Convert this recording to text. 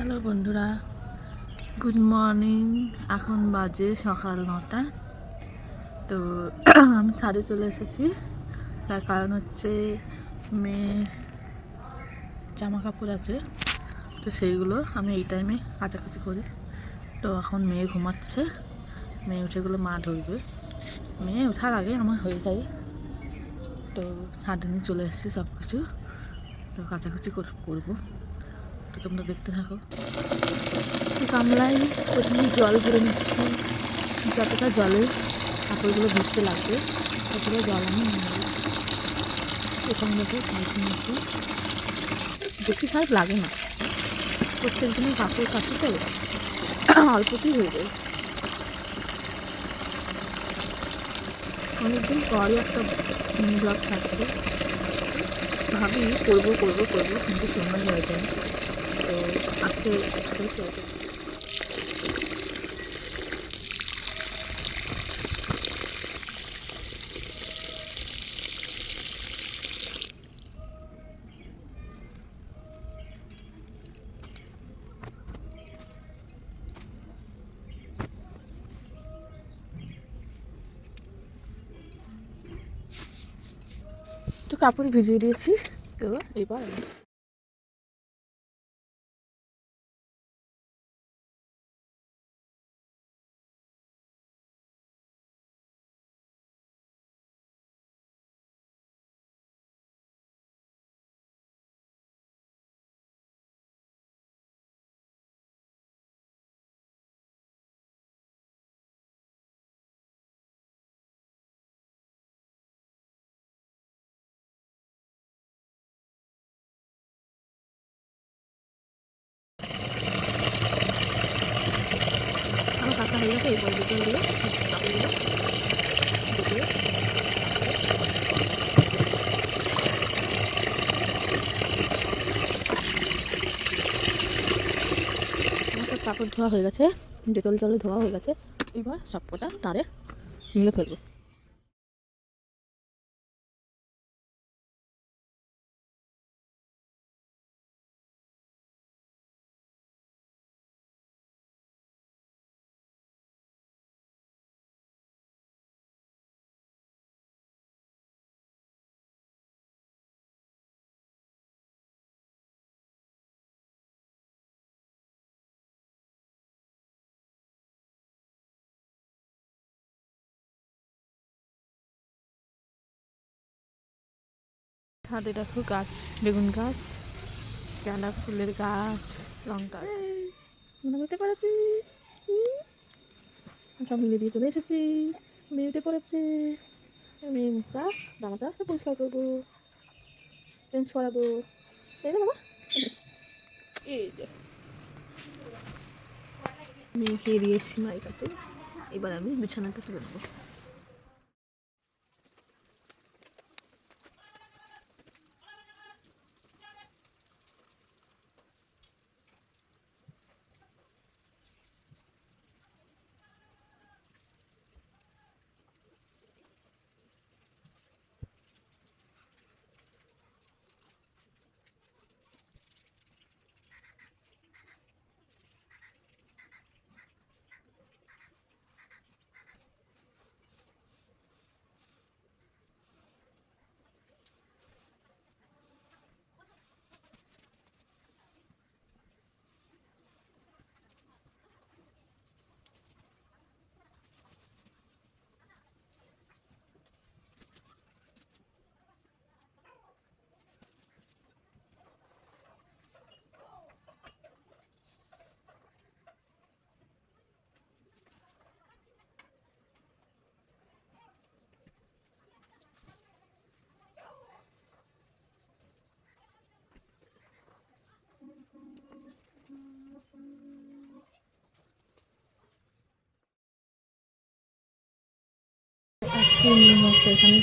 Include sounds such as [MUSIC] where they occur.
Hello বন্ধুরা, good morning. এখন বাজে সকাল নটা। তো [CLEARS THROAT] আমি ছাদে চলে এসেছি। তার কারণ হচ্ছে মেয়ের জামা কাপড় আছে, তো সেইগুলো আমি এই টাইমে কাচাকুচি করি। তো এখন মেয়ে ঘুমাচ্ছে। মেয়ে উঠেগুলো মা ধরবে। মেয়ে ওঠার আগে আমার হয়ে যায়। তো ছাদে নিয়ে চলে এসেছি সব কিছু তো কর- করব। তো তোমরা দেখতে থাকো। গামলায় প্রথমে জল ভরে নিচ্ছি। যতটা জলে কাপড়গুলো ভিজতে লাগবে, ততটা জল আমি এখানে দেখে সার্ফ নিয়েছি বেশি সার্ফ লাগে না। প্রত্যেক দিনের কাপড় কাচি তো অল্পতেই হয়ে যায়। অনেকদিন পরই একটা ব্লগ থাকছে। ভাবি করব করব করব, কিন্তু সময় হয়ে যায়। তো আজকে। তো কাপড় ভিজিয়ে দিয়েছি তো এবার আমার হয়ে গেছে এরপরে দুটো দিয়ে কাপড় ধোয়া হয়ে গেছে, ডেটল জলে ধোয়া হয়ে গেছে। এবার সবকটা তারে মিলে ফেলব। ছাদে দেখো গাছ বেগুন গাছ গাঁদা ফুলের গাছ লঙ্কা মনে করতে পেরেছি। সব মিলে দিয়ে চলে এসেছি। মেয়ে উঠে পড়েছে। মেয়ে মুখটা জামাটা সব পরিষ্কার করব। চেঞ্জ করাবো। তাই না বাবা? এই যে। মেয়েকে দিয়ে এসেছি মায়ের কাছে। এবার আমি বিছানাটা তুলে নেব। আজকে নিয়ে আসছে এখানে